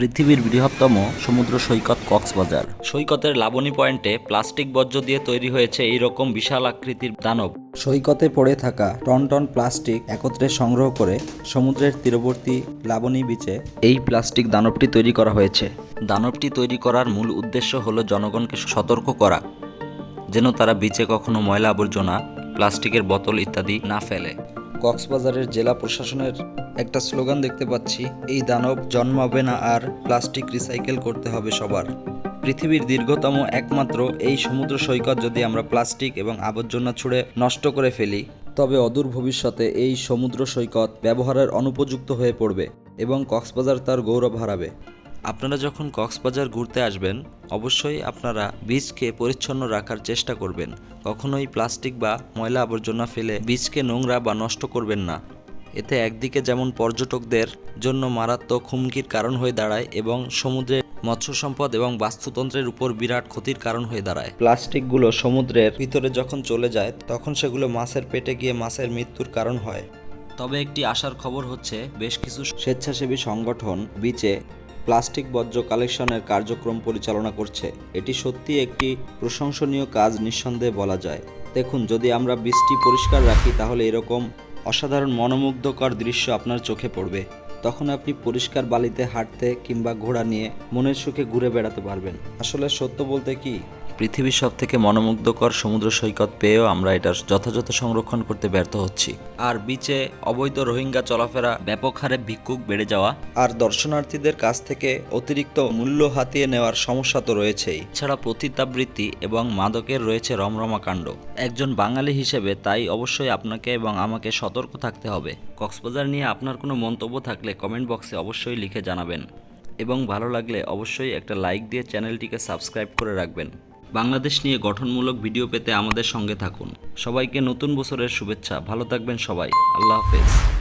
পৃথিবীর বৃহত্তম সমুদ্র সৈকত কক্সবাজার। সৈকতের লাবণী পয়েন্টে প্লাস্টিক বর্জ্য দিয়ে তৈরি হয়েছে এই রকম বিশাল আকৃতির দানব। সৈকতে পড়ে থাকা টন টন প্লাস্টিক একত্রে সংগ্রহ করে সমুদ্রের তীরবর্তী লাবণী বিচে এই প্লাস্টিক দানবটি তৈরি করা হয়েছে। দানবটি তৈরি করার মূল উদ্দেশ্য হলো জনগণকে সতর্ক করা, যেন তারা বিচে কখনো ময়লা আবর্জনা প্লাস্টিকের বোতল ইত্যাদি না ফেলে। কক্সবাজারের জেলা প্রশাসনের একটা স্লোগান দেখতে পাচ্ছি, এই দানব জন্মাবে না আর প্লাস্টিক রিসাইকেল করতে হবে সবার। পৃথিবীর দীর্ঘতম একমাত্র এই সমুদ্র সৈকত যদি আমরা প্লাস্টিক এবং আবর্জনা ছুঁড়ে নষ্ট করে ফেলি, তবে অদূর ভবিষ্যতে এই সমুদ্র সৈকত ব্যবহারের অনুপযুক্ত হয়ে পড়বে এবং কক্সবাজার তার গৌরব হারাবে। আপনারা যখন কক্সবাজার ঘুরতে আসবেন, অবশ্যই আপনারা বীজকে পরিচ্ছন্ন রাখার চেষ্টা করবেন। কখনোই প্লাস্টিক বা ময়লা আবর্জনা ফেলে বীজকে নোংরা বা নষ্ট করবেন না। এতে একদিকে যেমন পর্যটকদের জন্য মারাত্মক হুমকির কারণ হয়ে দাঁড়ায় এবং সমুদ্রের মৎস্য সম্পদ এবং বাস্তুতন্ত্রের উপর বিরাট ক্ষতির কারণ হয়ে দাঁড়ায়। প্লাস্টিকগুলো সমুদ্রের ভিতরে যখন চলে যায়, তখন সেগুলো মাছের পেটে গিয়ে মাছের মৃত্যুর কারণ হয়। তবে একটি আশার খবর হচ্ছে, বেশ কিছু স্বেচ্ছাসেবী সংগঠন বিচে প্লাস্টিক বর্জ্য কালেকশনের কার্যক্রম পরিচালনা করছে। এটি সত্যি একটি প্রশংসনীয় কাজ নিঃসন্দেহে বলা যায়। দেখুন, যদি আমরা বৃষ্টি পরিষ্কার রাখি, তাহলে এরকম অসাধারণ মনোমুগ্ধকর দৃশ্য আপনার চোখে পড়বে। তখন আপনি পরিষ্কার বালিতে হাঁটতে কিংবা ঘোড়া নিয়ে মনের সুখে ঘুরে বেড়াতে পারবেন। আসলে সত্য বলতে কি? পৃথিবীর সব থেকে মনোমুগ্ধকর সমুদ্র সৈকত পেয়েও আমরা এটার যথাযথ সংরক্ষণ করতে ব্যর্থ হচ্ছি। আর বিচে অবৈধ রোহিঙ্গা চলাফেরা, ব্যাপক হারে ভিক্ষুক বেড়ে যাওয়া, আর দর্শনার্থীদের কাছ থেকে অতিরিক্ত মূল্য হাতিয়ে নেওয়ার সমস্যা তো রয়েছেই। ছাড়া পতিতাবৃত্তি এবং মাদকের রয়েছে রমরমা কাণ্ড। একজন বাঙালি হিসেবে তাই অবশ্যই আপনাকে এবং আমাকে সতর্ক থাকতে হবে। কক্সবাজার নিয়ে আপনার কোনো মন্তব্য থাকলে কমেন্ট বক্সে অবশ্যই লিখে জানাবেন। এবং ভালো লাগলে অবশ্যই একটা লাইক দিয়ে চ্যানেলটিকে সাবস্ক্রাইব করে রাখবেন। বাংলাদেশ নিয়ে গঠনমূলক ভিডিও পেতে আমাদের সঙ্গে থাকুন। সবাইকে নতুন বছরের শুভেচ্ছা। ভালো থাকবেন সবাই। আল্লাহ হাফেজ।